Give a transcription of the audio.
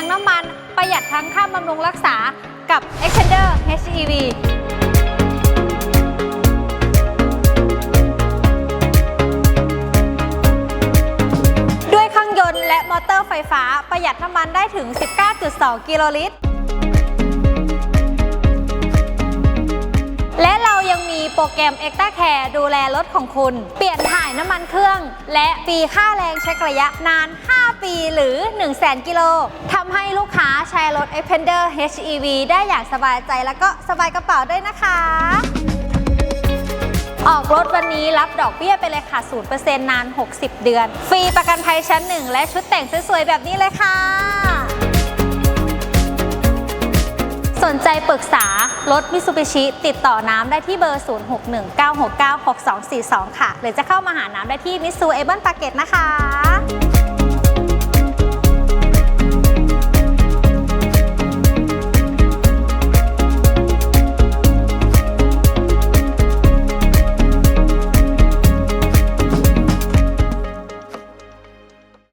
ทั้งน้ำมัน ประหยัดทั้งค่าบำรุงรักษากับ Extender HEV ด้วยเครื่องยนต์และมอเตอร์ไฟฟ้าประหยัดน้ำมันได้ถึง 19.2 กิโลลิตร ปรแกรม e x t r a Care ดูแลรถของคุณ เปลี่ยนถ่ายน้ำมันเครื่อง และฟรีค่าแรงเช็คระยะนาน 5 ปีหรือ 1 0 0 0 0 0 กิโลทำให้ลูกค้าใช้รถ Expander HEV ได้อย่างสบายใจแล้วก็สบายกระเป๋าด้วยนะคะ ออกรถวันนี้รับดอกเบี้ยไปเลยค่ะ 0%นาน 60 เดือน ฟรีประกันภัยชั้น 1 และชุดแต่งสวยๆแบบนี้เลยค่ะ สนใจปรึกษา รถมิสูบิชิติดต่อน้ำได้ที่เบอร์ 0619696242 ค่ะ หรือจะเข้ามาหาน้ำได้ที่มิสูเอเบิลปาเกตนะคะ